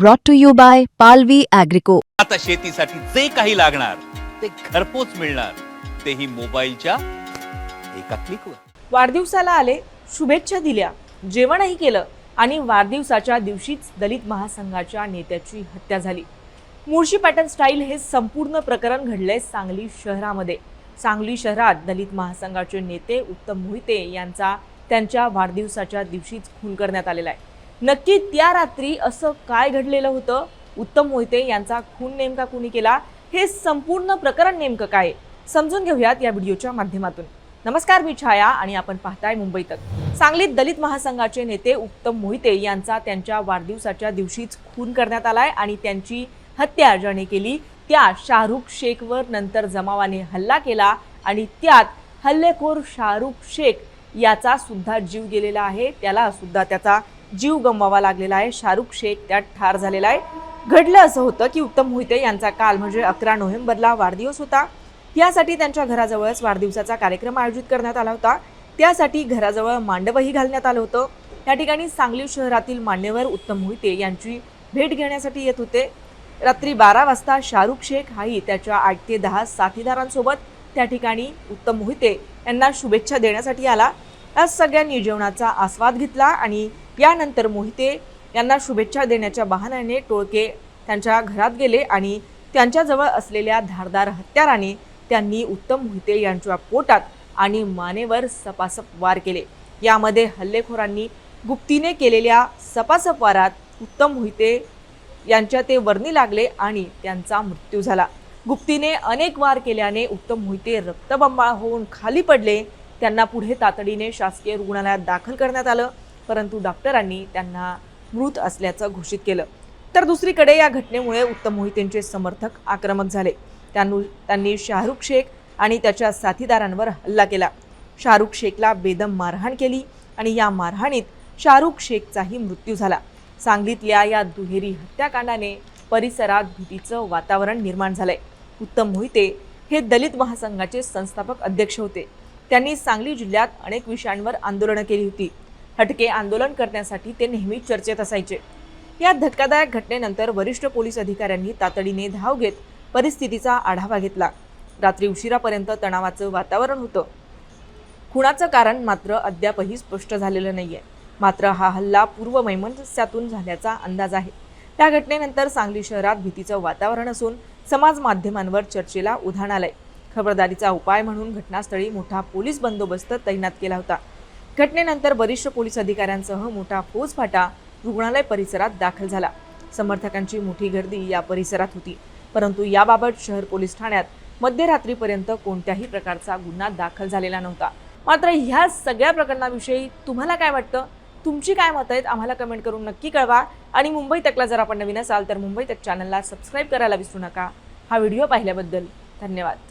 brought to you by Palvi Agrico. आता शेतीसाठी जे काही लागणार ते घरपोच मिळणार. तेही मोबाईलच्या एका क्लिकवर वाढदिवसाला आले शुभेच्छा दिल्या. जेवणही केलं आणि वाढदिवसाच्या दिवशीच दलित महासंघाच्या नेत्याची हत्या झाली. मुळशी पॅटर्न स्टाईल हे संपूर्ण प्रकरण घडलंय सांगली शहरामध्ये. सांगली शहरात दलित महासंघाचे नेते उत्तम मोहिते यांचा त्यांच्या वाढदिवसाच्या दिवशीच खून करण्यात आलेला आहे. नक्की त्या रात्री असं काय घडलेलं होतं? उत्तम मोहिते यांचा खून नेमका कुणी केला? हे संपूर्ण प्रकरण नेमकं काय? आहे? समजून घेऊयात या व्हिडिओच्या माध्यमातून. नमस्कार मी छाया आणि आपण पाहताय मुंबई तक. सांगलीत दलित महासंघाचे नेते उत्तम मोहिते यांचा त्यांच्या वाढदिवसाच्या दिवशीच खून करण्यात आलाय आणि त्यांची हत्या ज्याने केली त्या शाहरुख शेखवर नंतर जमावाने हल्ला केला आणि त्यात हल्लेखोर शाहरुख शेख याचा सुद्धा जीव गेलेला आहे. त्याला सुद्धा त्याचा जीव गमवावा लागलेला आहे. शाहरुख शेख त्यात ठार झालेला आहे. घडलं असं होतं की उत्तम मोहिते यांचा काल म्हणजे अकरा नोव्हेंबरला वाढदिवस होता. यासाठी त्यांच्या घराजवळच वाढदिवसाचा कार्यक्रम आयोजित करण्यात आला होता. त्यासाठी घराजवळ मांडवही घालण्यात आलं होतं. या ठिकाणी सांगली शहरातील मान्यवर उत्तम मोहिते यांची भेट घेण्यासाठी येत होते. रात्री बारा वाजता शाहरुख शेख हाही त्याच्या आठ ते दहा साथीदारांसोबत त्या ठिकाणी उत्तम मोहिते यांना शुभेच्छा देण्यासाठी आला. आज सगळ्यांनी जेवणाचा आस्वाद घेतला आणि यानंतर मोहिते यांना शुभेच्छा देण्याच्या बहाण्याने टोळके त्यांच्या घरात गेले आणि त्यांच्याजवळ असलेल्या धारदार हत्याराने त्यांनी उत्तम मोहिते यांच्या पोटात आणि मानेवर सपासप वार केले. यामध्ये हल्लेखोरांनी गुप्तीने केलेल्या सपासप वारात उत्तम मोहिते यांच्या ते वर्णी लागले आणि त्यांचा मृत्यू झाला. गुप्तीने अनेक वार केल्याने उत्तम मोहिते रक्तबंबाळ होऊन खाली पडले. त्यांना पुढे तातडीने शासकीय रुग्णालयात दाखल करण्यात आलं. परंतु डॉक्टरांनी त्यांना मृत असल्याचं घोषित केलं. तर दुसरीकडे या घटनेमुळे उत्तम मोहितेंचे समर्थक आक्रमक झाले. त्यांनु त्यांनी शाहरुख शेख आणि त्याच्या साथीदारांवर हल्ला केला. शाहरुख शेखला बेदम मारहाण केली आणि या मारहाणीत शाहरुख शेखचाही मृत्यू झाला. सांगलीतल्या या दुहेरी हत्याकांडाने परिसरात भीतीचं वातावरण निर्माण झालंय. उत्तम मोहिते हे दलित महासंघाचे संस्थापक अध्यक्ष होते. त्यांनी सांगली जिल्ह्यात अनेक विषयांवर आंदोलनं केली होती. हटके आंदोलन करण्यासाठी ते नेहमी चर्चेत असायचे. या धक्कादायक घटनेनंतर वरिष्ठ पोलीस अधिकाऱ्यांनी तातडीने धाव घेत परिस्थितीचा आढावा घेतला. रात्री उशिरापर्यंत तणावाचं वातावरण होतं. खुणाचं कारण मात्र अद्यापही स्पष्ट झालेलं नाही आहे मात्र हा हल्ला पूर्व मैमनस्यातून झाल्याचा अंदाज आहे. त्या घटनेनंतर सांगली शहरात भीतीचं वातावरण असून समाज माध्यमांवर चर्चेला उधाण आलंय. खबरदारीचा उपाय म्हणून घटनास्थळी मोठा पोलीस बंदोबस्त तैनात केला होता. घटनेनंतर वरिष्ठ पोलीस अधिकाऱ्यांसह मोठा फौजफाटा रुग्णालय परिसरात दाखल झाला. समर्थकांची मोठी गर्दी या परिसरात होती. परंतु याबाबत शहर पोलीस ठाण्यात मध्यरात्रीपर्यंत कोणत्याही प्रकारचा गुन्हा दाखल झालेला नव्हता. मात्र ह्या सगळ्या प्रकरणाविषयी तुम्हाला काय वाटतं? तुमची काय मत आहेत? आम्हाला कमेंट करून नक्की कळवा. आणि मुंबई तकला जर आपण नवीन असाल तर मुंबई तक चॅनलला सबस्क्राईब करायला विसरू नका. हा व्हिडिओ पाहिल्याबद्दल धन्यवाद.